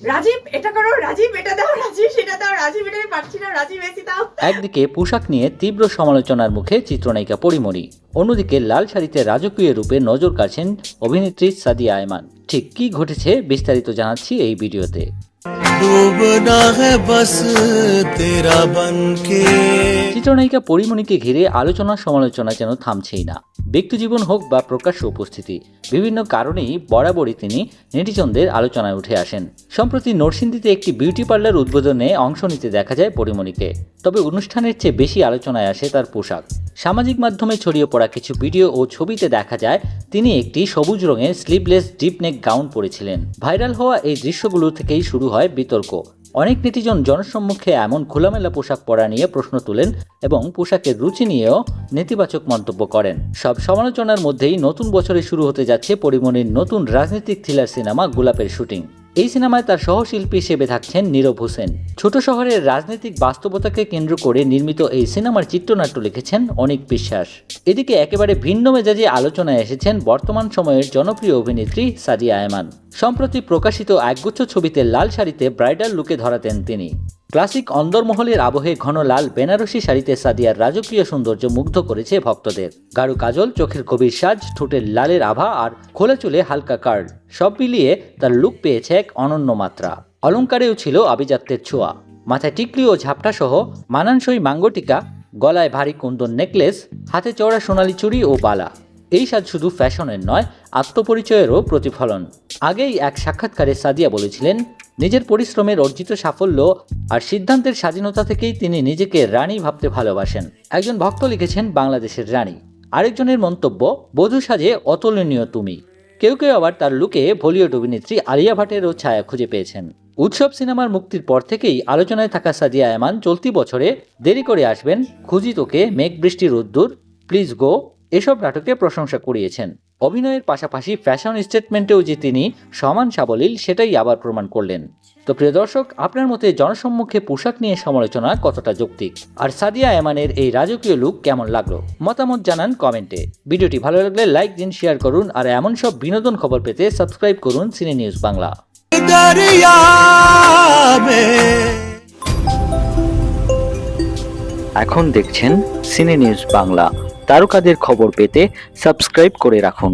রাজীব এটা করো রাজীব এটা দাও রাজীব সেটা দাও রাজীব এটা পারছি না রাজীব এসি দাও। একদিকে পোশাক নিয়ে তীব্র সমালোচনার মুখে চিত্রনায়িকা পরিমরি অন্যদিকে লাল শাড়িতে রাজকীয় রূপে নজর কাড়ছেন অভিনেত্রী সাদিয়া আয়মান। ঠিক কি ঘটেছে বিস্তারিত জানাচ্ছি এই ভিডিওতে। ডুবনা হ্যাঁ বস তেরা বনকে। চিত্রনায়িকা পরিমণিকে ঘিরে আলোচনা সমালোচনা যেন থামছেই না। ব্যক্তিজীবন হোক বা প্রকাশ্য উপস্থিতি, বিভিন্ন কারণেই বরাবরই তিনি নেটিজনদের আলোচনায় উঠে আসেন। সম্প্রতি নরসিংদীতে একটি বিউটি পার্লার উদ্বোধনে অংশ নিতে দেখা যায় পরিমণিকে। তবে অনুষ্ঠানের চেয়ে বেশি আলোচনায় আসে তার পোশাক। সামাজিক মাধ্যমে ছড়িয়ে পড়া কিছু ভিডিও ও ছবিতে দেখা যায়, তিনি একটি সবুজ রঙের স্লিভলেস ডিপনেক গাউন পরেছিলেন। ভাইরাল হওয়া এই দৃশ্যগুলো থেকেই শুরু হয় বিতর্ক। অনেক নেটিজন জনসম্মুখে এমন খোলামেলা পোশাক পরা নিয়ে প্রশ্ন তুলেন এবং পোশাকের রুচি নিয়েও নেতিবাচক মন্তব্য করেন। সব সমালোচনার মধ্যেই নতুন বছরে শুরু হতে যাচ্ছে পরিমণির নতুন রাজনৈতিক থ্রিলার সিনেমা গোলাপের শুটিং। এই সিনেমায় তার সহশিল্পী হিসেবে থাকছেন নীরব হোসেন। ছোট শহরের রাজনৈতিক বাস্তবতাকে কেন্দ্র করে নির্মিত এই সিনেমার চিত্রনাট্য লিখেছেন অনিক বিশ্বাস। এদিকে একেবারে ভিন্ন মেজাজে আলোচনায় এসেছেন বর্তমান সময়ের জনপ্রিয় অভিনেত্রী সাদিয়া আয়মান। সম্প্রতি প্রকাশিত একগুচ্ছ ছবিতে লাল শাড়িতে ব্রাইডাল লুকে ধরাতেন তিনি। ক্লাসিক অন্দরমহলের আবহে ঘন লাল বেনারসি শাড়িতে সাদিয়ার রাজকীয় সৌন্দর্য মুগ্ধ করেছে ভক্তদের। গাঢ় কাজল, চোখের গভীর সাজ, ঠোঁটের লালের আভা আর খোলা চুলে হালকা কার্ল সব মিলিয়ে তার লুক পেয়েছে এক অনন্য মাত্রা। অলঙ্কারেও ছিল আভিজাত্যের ছোঁয়া। মাথায় টিকলি ও ঝাপটা সহ মানানসই মাঙ্গটিকা, গলায় ভারী কুন্দন নেকলেস হাতে চওড়া সোনালি চুড়ি ও বালা। এই সাজ শুধু ফ্যাশনের নয়, আত্মপরিচয়েরও প্রতিফলন। আগেই এক সাক্ষাৎকারে সাদিয়া বলেছিলেন, নিজের পরিশ্রমের অর্জিত সাফল্য আর সিদ্ধান্তের স্বাধীনতা থেকেই তিনি নিজেকে রানী ভাবতে ভালোবাসেন। একজন ভক্ত লিখেছেন, বাংলাদেশের রানী। আরেকজনের মন্তব্য, বধূ সাজে অতুলনীয় তুমি। কেউ কেউ আবার তার লুকে বলিউড অভিনেত্রী আলিয়া ভাটেরও ছায়া খুঁজে পেয়েছেন। উৎসব সিনেমার মুক্তির পর থেকেই আলোচনায় থাকা সাদিয়া এমান চলতি বছরে দেরি করে আসবেন, খুঁজি তোকে মেঘ বৃষ্টির রোদ্দুর প্লিজ গো। এসব নাটকে প্রশংসা কুড়িয়েছেন। অভিনয়ের পাশাপাশি ফ্যাশন স্টেটমেন্টেও যে তিনি সমান সাবলীল সেটাই আবার প্রমাণ করলেন। তো প্রিয় দর্শক আপনার মতে জনসম্মুখে পোশাক নিয়ে সমালোচনা কতটা যৌক্তিক? আর সাদিয়া এমানের এই রাজকীয় লুক কেমন লাগল? মতামত জানান কমেন্টে। ভিডিওটি ভালো লাগলে লাইক দিন শেয়ার করুন আর এমন সব বিনোদন খবর পেতে সাবস্ক্রাইব করুন সিনে নিউজ বাংলা। এখন দেখছেন সিনে নিউজ বাংলা। তারকাদের খবর পেতে সাবস্ক্রাইব করে রাখুন।